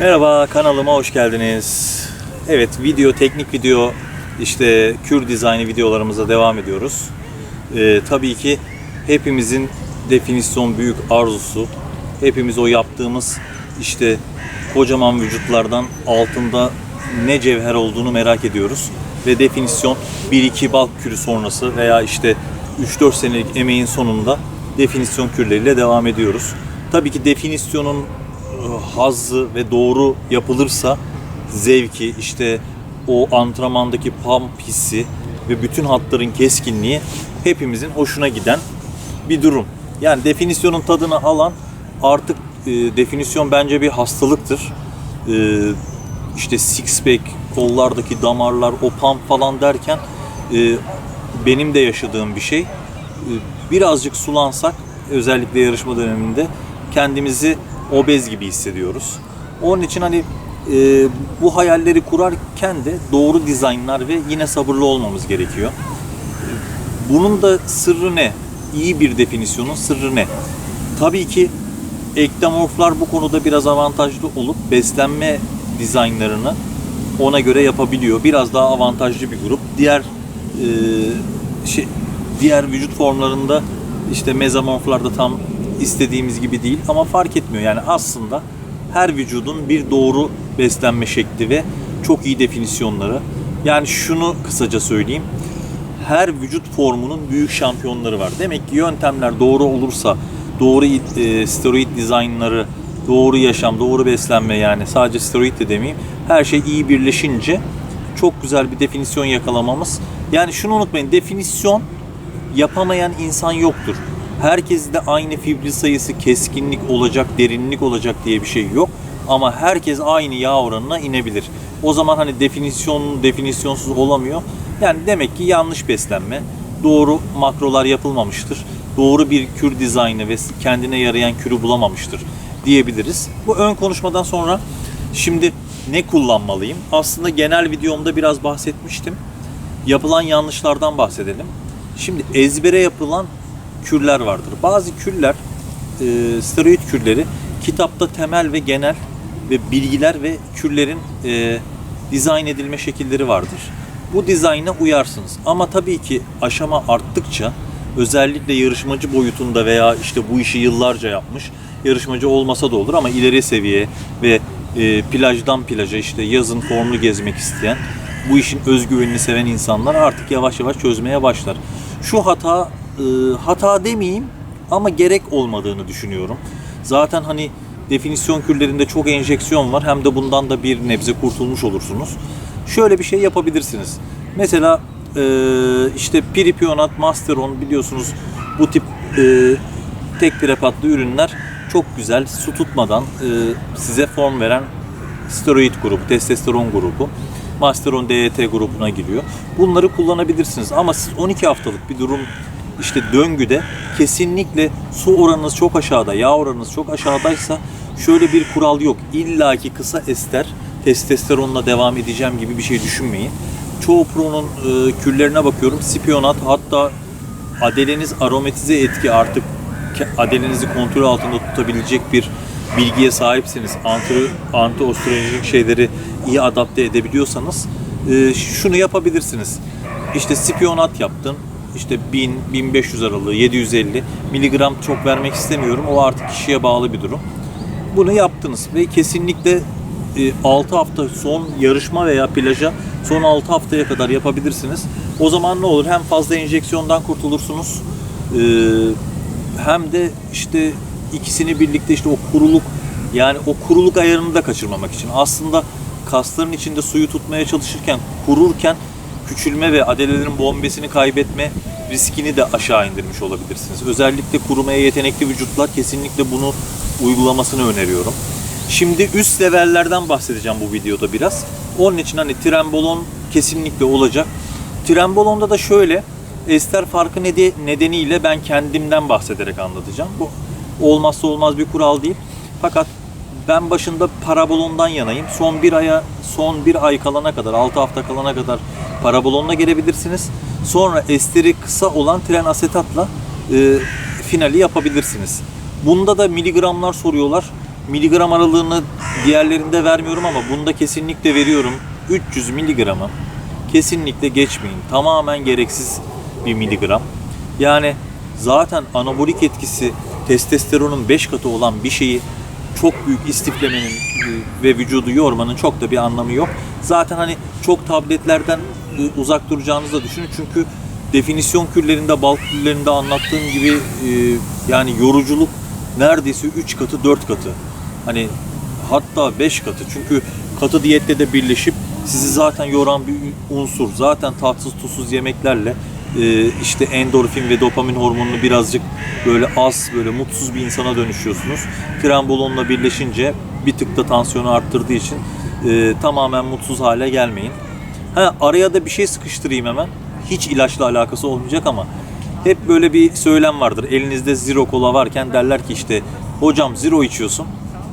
Merhaba kanalıma hoş geldiniz. Evet video teknik video işte kür dizaynı videolarımıza devam ediyoruz. Ee, tabii ki hepimizin definisyon büyük arzusu. Hepimiz o yaptığımız işte kocaman vücutlardan altında ne cevher olduğunu merak ediyoruz. Ve definisyon 1-2 balk kürü sonrası veya işte 3-4 senelik emeğin sonunda definisyon kürleriyle devam ediyoruz. Tabii ki definisyonun hazzı ve doğru yapılırsa zevki işte o antrenmandaki pump hissi ve bütün hatların keskinliği hepimizin hoşuna giden bir durum. Yani definisyonun tadını alan artık e, definisyon bence bir hastalıktır. E, işte six pack, kollardaki damarlar, o pump falan derken e, benim de yaşadığım bir şey. E, birazcık sulansak özellikle yarışma döneminde kendimizi obez gibi hissediyoruz. Onun için hani e, bu hayalleri kurarken de doğru dizaynlar ve yine sabırlı olmamız gerekiyor. Bunun da sırrı ne? İyi bir definisyonun sırrı ne? Tabii ki ektomorflar bu konuda biraz avantajlı olup beslenme dizaynlarını ona göre yapabiliyor. Biraz daha avantajlı bir grup. Diğer e, şey, diğer vücut formlarında işte mezomorflarda tam istediğimiz gibi değil ama fark etmiyor. Yani aslında her vücudun bir doğru beslenme şekli ve çok iyi definisyonları. Yani şunu kısaca söyleyeyim. Her vücut formunun büyük şampiyonları var. Demek ki yöntemler doğru olursa, doğru e, steroid dizaynları, doğru yaşam, doğru beslenme yani sadece steroid de demeyeyim. Her şey iyi birleşince çok güzel bir definisyon yakalamamız. Yani şunu unutmayın. Definisyon yapamayan insan yoktur. Herkes de aynı fibril sayısı, keskinlik olacak, derinlik olacak diye bir şey yok. Ama herkes aynı yağ oranına inebilir. O zaman hani definisyon definisyonsuz olamıyor. Yani demek ki yanlış beslenme, doğru makrolar yapılmamıştır. Doğru bir kür dizaynı ve kendine yarayan kürü bulamamıştır diyebiliriz. Bu ön konuşmadan sonra şimdi ne kullanmalıyım? Aslında genel videomda biraz bahsetmiştim. Yapılan yanlışlardan bahsedelim. Şimdi ezbere yapılan kürler vardır. Bazı kürler, e, steroid kürleri kitapta temel ve genel ve bilgiler ve kürlerin e, dizayn edilme şekilleri vardır. Bu dizayna uyarsınız. Ama tabii ki aşama arttıkça özellikle yarışmacı boyutunda veya işte bu işi yıllarca yapmış yarışmacı olmasa da olur ama ileri seviye ve e, plajdan plaja işte yazın formlu gezmek isteyen bu işin özgüvenini seven insanlar artık yavaş yavaş çözmeye başlar. Şu hata hata demeyeyim ama gerek olmadığını düşünüyorum. Zaten hani definisyon kürlerinde çok enjeksiyon var. Hem de bundan da bir nebze kurtulmuş olursunuz. Şöyle bir şey yapabilirsiniz. Mesela e, işte piripionat, masteron biliyorsunuz bu tip e, tek prepatlı ürünler çok güzel su tutmadan e, size form veren steroid grubu, testosteron grubu. Masteron DET grubuna giriyor. Bunları kullanabilirsiniz ama siz 12 haftalık bir durum işte döngüde kesinlikle su oranınız çok aşağıda, yağ oranınız çok aşağıdaysa şöyle bir kural yok. İlla ki kısa ester testosteronla devam edeceğim gibi bir şey düşünmeyin. Çoğu pronun e, kürlerine bakıyorum. Spionat hatta adeleniz aromatize etki artık adelenizi kontrol altında tutabilecek bir bilgiye sahipseniz, anti, anti şeyleri iyi adapte edebiliyorsanız e, şunu yapabilirsiniz. İşte spionat yaptın, işte 1000, 1500 aralığı, 750 miligram çok vermek istemiyorum. O artık kişiye bağlı bir durum. Bunu yaptınız ve kesinlikle 6 hafta son yarışma veya plaja son 6 haftaya kadar yapabilirsiniz. O zaman ne olur? Hem fazla enjeksiyondan kurtulursunuz. e, Hem de işte ikisini birlikte işte o kuruluk yani o kuruluk ayarını da kaçırmamak için. Aslında kasların içinde suyu tutmaya çalışırken kururken küçülme ve adelelerin bombesini kaybetme riskini de aşağı indirmiş olabilirsiniz. Özellikle kurumaya yetenekli vücutlar kesinlikle bunu uygulamasını öneriyorum. Şimdi üst levellerden bahsedeceğim bu videoda biraz. Onun için hani trembolon kesinlikle olacak. Trembolonda da şöyle ester farkı nede- nedeniyle ben kendimden bahsederek anlatacağım. Bu olmazsa olmaz bir kural değil. Fakat ben başında parabolondan yanayım. Son bir aya, son bir ay kalana kadar, 6 hafta kalana kadar parabolonla gelebilirsiniz. Sonra esteri kısa olan tren asetatla e, finali yapabilirsiniz. Bunda da miligramlar soruyorlar. miligram aralığını diğerlerinde vermiyorum ama bunda kesinlikle veriyorum. 300 miligramı kesinlikle geçmeyin. Tamamen gereksiz bir miligram. Yani zaten anabolik etkisi testosteronun 5 katı olan bir şeyi çok büyük istiflemenin e, ve vücudu yormanın çok da bir anlamı yok. Zaten hani çok tabletlerden e, uzak duracağınızı da düşünün. Çünkü definisyon kürlerinde, balk kürlerinde anlattığım gibi e, yani yoruculuk neredeyse 3 katı 4 katı. Hani hatta 5 katı. Çünkü katı diyette de birleşip sizi zaten yoran bir unsur. Zaten tatsız tuzsuz yemeklerle e, işte endorfin ve dopamin hormonunu birazcık böyle az böyle mutsuz bir insana dönüşüyorsunuz. Trenbolonla birleşince bir tık da tansiyonu arttırdığı için e, tamamen mutsuz hale gelmeyin. Ha, araya da bir şey sıkıştırayım hemen. Hiç ilaçla alakası olmayacak ama hep böyle bir söylem vardır. Elinizde zero kola varken derler ki işte hocam zero içiyorsun.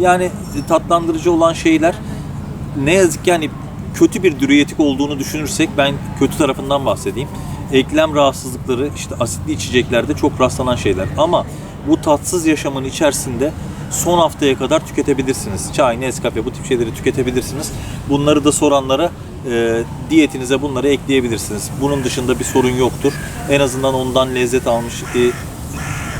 Yani tatlandırıcı olan şeyler ne yazık ki yani kötü bir diüretik olduğunu düşünürsek ben kötü tarafından bahsedeyim. Eklem rahatsızlıkları işte asitli içeceklerde çok rastlanan şeyler. Ama bu tatsız yaşamın içerisinde son haftaya kadar tüketebilirsiniz. Çay, Nescafe bu tip şeyleri tüketebilirsiniz. Bunları da soranlara e, diyetinize bunları ekleyebilirsiniz. Bunun dışında bir sorun yoktur. En azından ondan lezzet almış. e,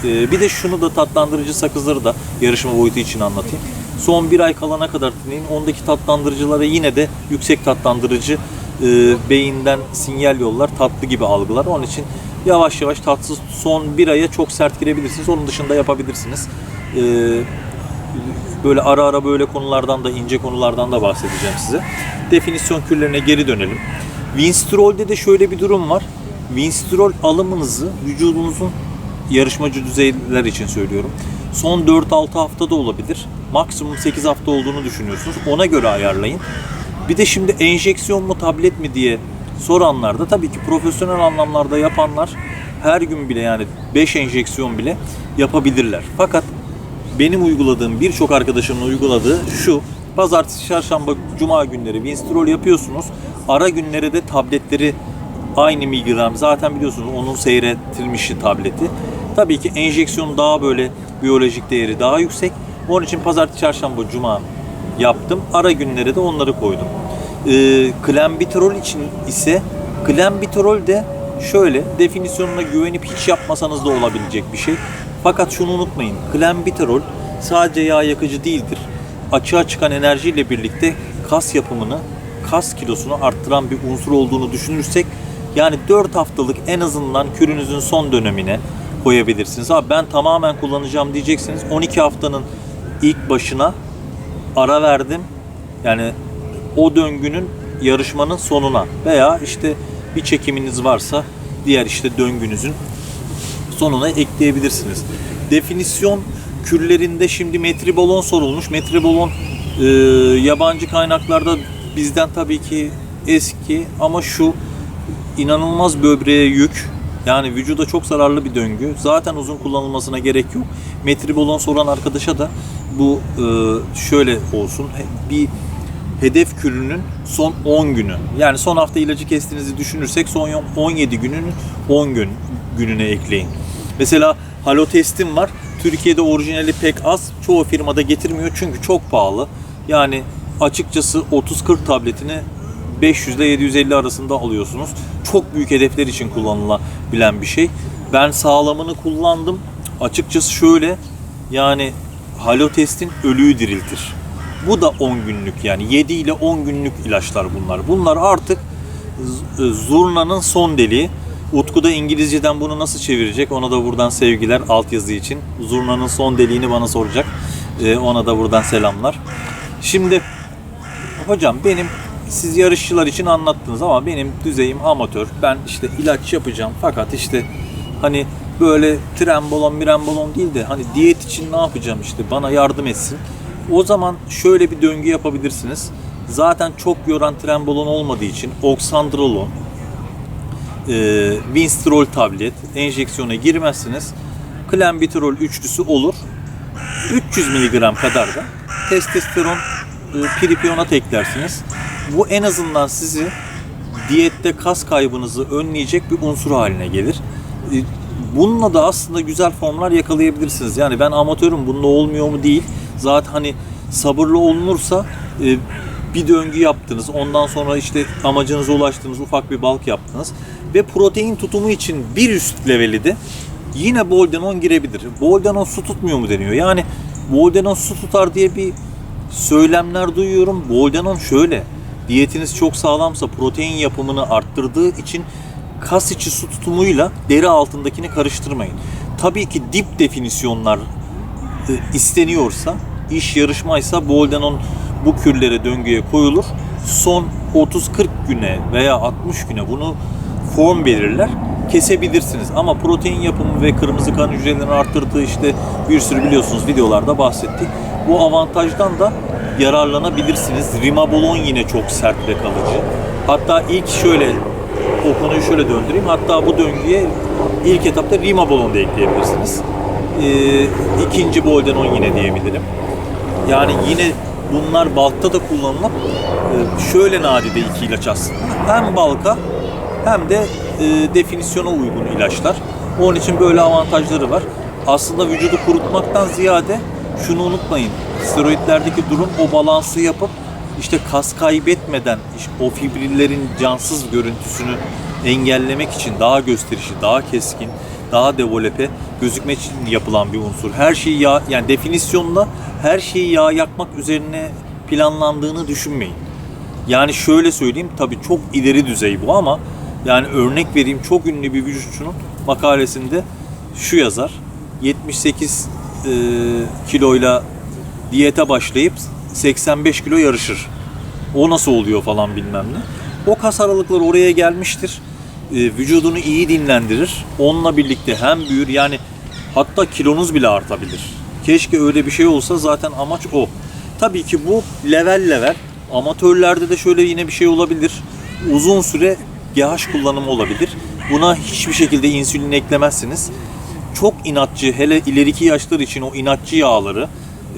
e, bir de şunu da tatlandırıcı sakızları da yarışma boyutu için anlatayım. Son bir ay kalana kadar dinleyin. Ondaki tatlandırıcılara yine de yüksek tatlandırıcı e, beyinden sinyal yollar tatlı gibi algılar. Onun için yavaş yavaş tatsız son bir aya çok sert girebilirsiniz. Onun dışında yapabilirsiniz. E, böyle ara ara böyle konulardan da ince konulardan da bahsedeceğim size. Definisyon kürlerine geri dönelim. Winstrol'de de şöyle bir durum var. Winstrol alımınızı vücudunuzun yarışmacı düzeyler için söylüyorum. Son 4-6 haftada olabilir. Maksimum 8 hafta olduğunu düşünüyorsunuz. Ona göre ayarlayın. Bir de şimdi enjeksiyon mu tablet mi diye soranlar da tabii ki profesyonel anlamlarda yapanlar her gün bile yani 5 enjeksiyon bile yapabilirler. Fakat benim uyguladığım birçok arkadaşımın uyguladığı şu. Pazartesi, çarşamba, cuma günleri Winstrol yapıyorsunuz. Ara günlere de tabletleri aynı miligram. Zaten biliyorsunuz onun seyretilmişi tableti. Tabii ki enjeksiyon daha böyle biyolojik değeri daha yüksek. Onun için pazartesi, çarşamba, cuma yaptım. Ara günlere de onları koydum. Ee, klembitrol için ise klembitrol de şöyle definisyonuna güvenip hiç yapmasanız da olabilecek bir şey. Fakat şunu unutmayın. Klembitrol sadece yağ yakıcı değildir. Açığa çıkan enerjiyle birlikte kas yapımını, kas kilosunu arttıran bir unsur olduğunu düşünürsek yani 4 haftalık en azından kürünüzün son dönemine koyabilirsiniz. Abi ben tamamen kullanacağım diyeceksiniz. 12 haftanın ilk başına ara verdim. Yani o döngünün yarışmanın sonuna veya işte bir çekiminiz varsa diğer işte döngünüzün sonuna ekleyebilirsiniz. Definisyon kürlerinde şimdi metribolon sorulmuş. Metribolon e, yabancı kaynaklarda bizden tabii ki eski ama şu inanılmaz böbreğe yük. Yani vücuda çok zararlı bir döngü. Zaten uzun kullanılmasına gerek yok. Metribolon soran arkadaşa da bu e, şöyle olsun. Bir hedef kürünün son 10 günü. Yani son hafta ilacı kestiğinizi düşünürsek son 17 gününün 10 gün gününe ekleyin. Mesela halotestin var. Türkiye'de orijinali pek az. Çoğu firmada getirmiyor çünkü çok pahalı. Yani açıkçası 30-40 tabletini 500 ile 750 arasında alıyorsunuz. Çok büyük hedefler için kullanılabilen bir şey. Ben sağlamını kullandım. Açıkçası şöyle yani halotestin ölüyü diriltir. Bu da 10 günlük yani 7 ile 10 günlük ilaçlar bunlar. Bunlar artık e, zurnanın son deliği. Utku da İngilizceden bunu nasıl çevirecek? Ona da buradan sevgiler altyazı için. Zurnanın son deliğini bana soracak. Ee, ona da buradan selamlar. Şimdi hocam benim siz yarışçılar için anlattınız ama benim düzeyim amatör. Ben işte ilaç yapacağım fakat işte hani böyle trembolon mirembolon değil de hani diyet için ne yapacağım işte bana yardım etsin. O zaman şöyle bir döngü yapabilirsiniz. Zaten çok yoran trembolon olmadığı için oksandrolon, e, Winstrol tablet enjeksiyona girmezsiniz. Klembitrol üçlüsü olur. 300 mg kadar da testosteron e, pripionat eklersiniz. Bu en azından sizi diyette kas kaybınızı önleyecek bir unsur haline gelir. Bununla da aslında güzel formlar yakalayabilirsiniz. Yani ben amatörüm, bununla olmuyor mu değil. Zaten hani sabırlı olunursa e, bir döngü yaptınız. Ondan sonra işte amacınıza ulaştınız. Ufak bir balk yaptınız. Ve protein tutumu için bir üst leveli de yine Boldenon girebilir. Boldenon su tutmuyor mu deniyor. Yani Boldenon su tutar diye bir söylemler duyuyorum. Boldenon şöyle. Diyetiniz çok sağlamsa protein yapımını arttırdığı için kas içi su tutumuyla deri altındakini karıştırmayın. Tabii ki dip definisyonlar e, isteniyorsa, iş yarışmaysa Boldenon bu kürlere döngüye koyulur. Son 30-40 güne veya 60 güne bunu form belirler. Kesebilirsiniz ama protein yapımı ve kırmızı kan hücrelerini arttırdığı işte bir sürü biliyorsunuz videolarda bahsettik. Bu avantajdan da yararlanabilirsiniz. Rimabolon yine çok sert ve kalıcı. Hatta ilk şöyle o konuyu şöyle döndüreyim. Hatta bu döngüye ilk etapta Rimabolon da ekleyebilirsiniz. Ee, ikinci Boldenon yine diyebilirim. Yani yine bunlar balkta da kullanılıp e, şöyle nadide iki ilaç aslında. Hem balka hem de e, definisyona uygun ilaçlar. Onun için böyle avantajları var. Aslında vücudu kurutmaktan ziyade şunu unutmayın. Steroidlerdeki durum o balansı yapıp işte kas kaybetmeden o fibrillerin cansız görüntüsünü engellemek için daha gösterişli, daha keskin, daha develope gözükmek için yapılan bir unsur. Her şeyi yağ, yani definisyonla her şeyi yağ yakmak üzerine planlandığını düşünmeyin. Yani şöyle söyleyeyim tabii çok ileri düzey bu ama yani örnek vereyim çok ünlü bir vücutçunun makalesinde şu yazar. 78 e, kiloyla diyete başlayıp 85 kilo yarışır. O nasıl oluyor falan bilmem ne. O kas aralıkları oraya gelmiştir. E, vücudunu iyi dinlendirir. Onunla birlikte hem büyür yani hatta kilonuz bile artabilir. Keşke öyle bir şey olsa zaten amaç o. Tabii ki bu level level. Amatörlerde de şöyle yine bir şey olabilir. Uzun süre GH kullanımı olabilir. Buna hiçbir şekilde insülin eklemezsiniz. Çok inatçı, hele ileriki yaşlar için o inatçı yağları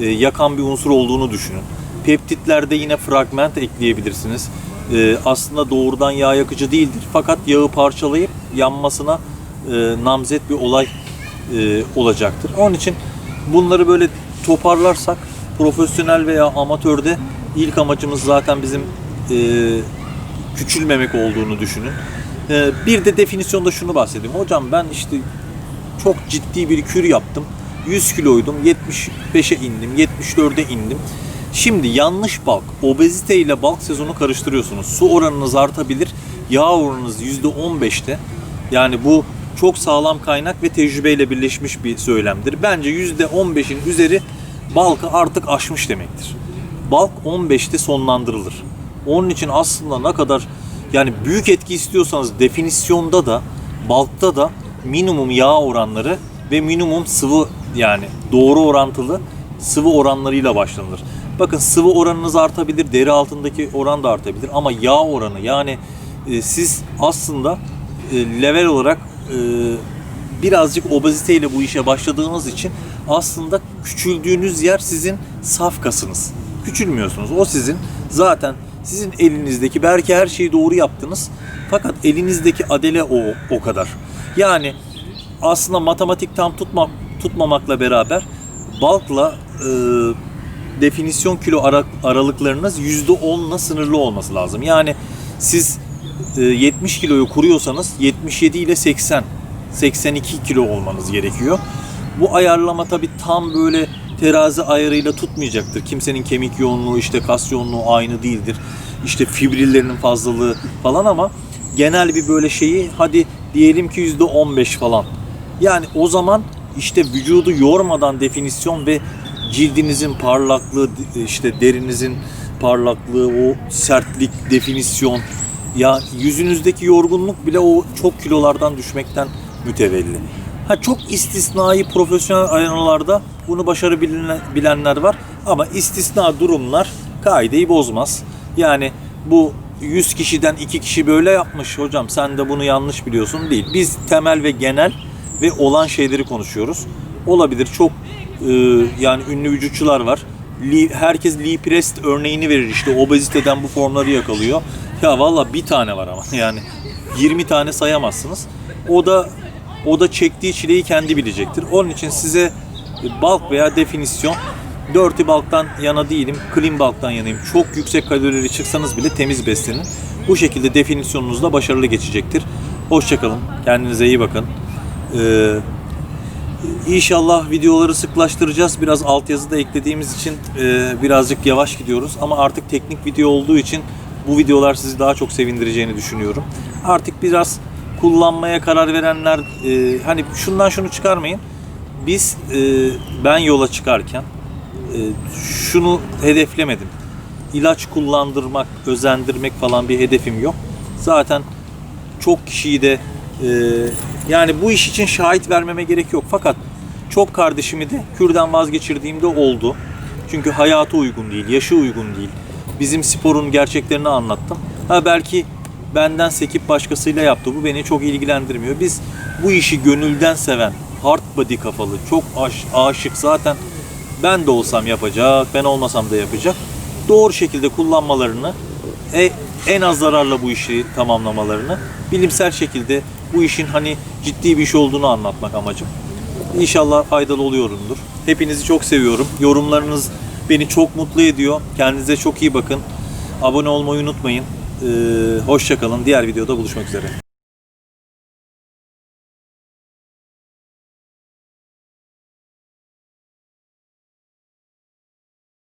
e, yakan bir unsur olduğunu düşünün. Peptitlerde yine fragment ekleyebilirsiniz. E, aslında doğrudan yağ yakıcı değildir. Fakat yağı parçalayıp yanmasına e, namzet bir olay e, olacaktır. Onun için bunları böyle toparlarsak profesyonel veya amatörde ilk amacımız zaten bizim e, küçülmemek olduğunu düşünün. E, bir de definisyonda şunu bahsedeyim. Hocam ben işte çok ciddi bir kür yaptım. 100 kiloydum. 75'e indim. 74'e indim. Şimdi yanlış balk, obezite ile balk sezonu karıştırıyorsunuz. Su oranınız artabilir. Yağ oranınız %15'te. Yani bu çok sağlam kaynak ve tecrübeyle birleşmiş bir söylemdir. Bence %15'in üzeri balkı artık aşmış demektir. Balk 15'te sonlandırılır. Onun için aslında ne kadar yani büyük etki istiyorsanız definisyonda da balkta da minimum yağ oranları ve minimum sıvı yani doğru orantılı sıvı oranlarıyla başlanır. Bakın sıvı oranınız artabilir, deri altındaki oran da artabilir ama yağ oranı yani e, siz aslında e, level olarak e, birazcık obeziteyle bu işe başladığınız için aslında küçüldüğünüz yer sizin saf kasınız. Küçülmüyorsunuz. O sizin zaten sizin elinizdeki belki her şeyi doğru yaptınız fakat elinizdeki adele o o kadar. Yani aslında matematik tam tutmak tutmamakla beraber balkla e, definisyon kilo ara, aralıklarınız %10'la sınırlı olması lazım. Yani siz e, 70 kiloyu kuruyorsanız 77 ile 80 82 kilo olmanız gerekiyor. Bu ayarlama tabi tam böyle terazi ayarıyla tutmayacaktır. Kimsenin kemik yoğunluğu işte kas yoğunluğu aynı değildir. İşte fibrillerinin fazlalığı falan ama genel bir böyle şeyi hadi diyelim ki %15 falan. Yani o zaman işte vücudu yormadan definisyon ve cildinizin parlaklığı işte derinizin parlaklığı o sertlik definisyon ya yüzünüzdeki yorgunluk bile o çok kilolardan düşmekten mütevelli. Ha çok istisnai profesyonel arenalarda bunu başarabilenler var ama istisna durumlar kaideyi bozmaz. Yani bu 100 kişiden 2 kişi böyle yapmış hocam sen de bunu yanlış biliyorsun değil. Biz temel ve genel ve olan şeyleri konuşuyoruz. Olabilir çok e, yani ünlü vücutçular var. Lee, herkes Lee Prest örneğini verir işte obeziteden bu formları yakalıyor. Ya valla bir tane var ama yani 20 tane sayamazsınız. O da o da çektiği çileyi kendi bilecektir. Onun için size bulk veya definisyon Dirty bulk'tan yana değilim, clean bulk'tan yanayım. Çok yüksek kalorili çıksanız bile temiz beslenin. Bu şekilde definisyonunuz da başarılı geçecektir. Hoşçakalın, kendinize iyi bakın. Ee, İnşallah videoları sıklaştıracağız. Biraz altyazı da eklediğimiz için e, birazcık yavaş gidiyoruz. Ama artık teknik video olduğu için bu videolar sizi daha çok sevindireceğini düşünüyorum. Artık biraz kullanmaya karar verenler e, hani şundan şunu çıkarmayın. Biz e, ben yola çıkarken e, şunu hedeflemedim. İlaç kullandırmak, özendirmek falan bir hedefim yok. Zaten çok kişiyi de e, yani bu iş için şahit vermeme gerek yok. Fakat çok kardeşimi de kürden vazgeçirdiğimde oldu. Çünkü hayatı uygun değil, yaşı uygun değil. Bizim sporun gerçeklerini anlattım. Ha belki benden sekip başkasıyla yaptı. Bu beni çok ilgilendirmiyor. Biz bu işi gönülden seven, hard body kafalı, çok aş- aşık zaten ben de olsam yapacak, ben olmasam da yapacak. Doğru şekilde kullanmalarını, e, en az zararla bu işi tamamlamalarını, bilimsel şekilde bu işin hani ciddi bir iş olduğunu anlatmak amacım. İnşallah faydalı oluyorumdur. Hepinizi çok seviyorum. Yorumlarınız beni çok mutlu ediyor. Kendinize çok iyi bakın. Abone olmayı unutmayın. Ee, hoşça kalın. Diğer videoda buluşmak üzere.